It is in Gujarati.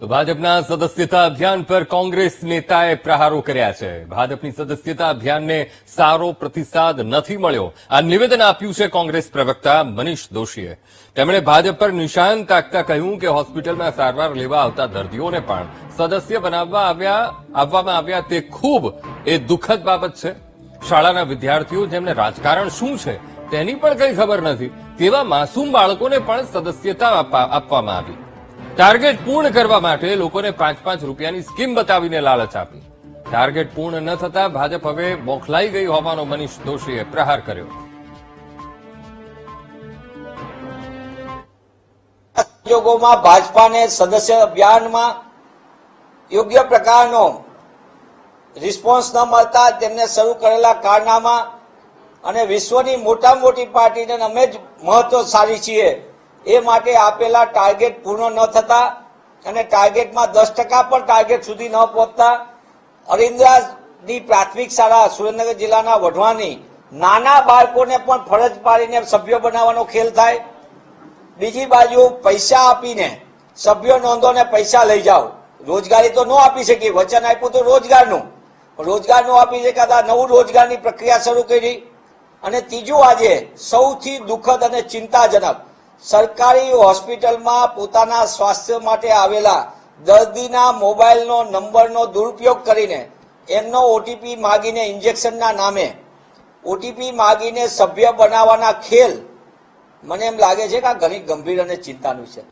તો ભાજપના સદસ્યતા અભિયાન પર કોંગ્રેસ નેતાએ પ્રહારો કર્યા છે. ભાજપની સદસ્યતા અભિયાનને સારો પ્રતિસાદ નથી મળ્યો. આ નિવેદન આપ્યું છે કોંગ્રેસ પ્રવક્તા મનીષ દોશીએ. તેમણે ભાજપ પર નિશાન તાકતા કહ્યું કે હોસ્પિટલમાં સારવાર લેવા આવતા દર્દીઓને પણ સદસ્ય બનાવવા આવ્યા, આવવામાં આવ્યા તે ખૂબ એ દુઃખદ બાબત છે. શાળાના વિદ્યાર્થીઓ જેમને રાજકારણ શું છે તેની પણ કંઈ ખબર નથી. તેવા માસૂમ બાળકોને પણ સદસ્યતા આપવામાં આવી. ટાર્ગેટ પૂર્ણ કરવા માટે લોકોને પાંચ પાંચ રૂપિયાની સ્કીમ બતાવીને લાલચ આપી. ટાર્ગેટ પૂર્ણ ન થતા ભાજપ હવે બોખલાઈ ગઈ હોવાનો મનીષ દોશીએ પ્રહાર કર્યો. સંજોગોમાં ભાજપાને સદસ્ય અભિયાનમાં યોગ્ય પ્રકારનો રિસ્પોન્સ ન મળતા તેમને શરૂ કરેલા કારનામા અને વિશ્વની મોટા મોટી પાર્ટીને અમે જ મહત્વશાળી છીએ. એ માટે આપેલા ટાર્ગેટ પૂર્ણ ન થતા અને ટાર્ગેટમાં દસ ટકા પણ ટાર્ગેટ સુધી ન પહોંચતા. અરિન્દ્રાની પ્રાથમિક શાળા સુરેન્દ્રનગર જિલ્લાના વઢવાની નાના બાળકોને પણ ફરજ પાડીને સભ્યો બનાવવાનો ખેલ થાય. બીજી બાજુ પૈસા આપીને સભ્યો નોંધોને પૈસા લઈ જાઓ. રોજગારી તો ન આપી શકીએ વચન આપ્યું તો રોજગારનું. રોજગાર ન આપી શકાતા નવું રોજગારની પ્રક્રિયા શરૂ કરી. અને ત્રીજું આજે સૌથી દુઃખદ અને ચિંતાજનક સરકારી હોસ્પિટલમાં પોતાના સ્વાસ્થ્ય માટે આવેલા દર્દીના મોબાઈલનો નંબરનો દુરુપયોગ કરીને એમનો ઓટીપી માગીને ઇન્જેક્શનના નામે ઓટીપી માગીને સભ્ય બનાવવાના ખેલ મને એમ લાગે છે કે આ ઘણી ગંભીર અને ચિંતાનું છે.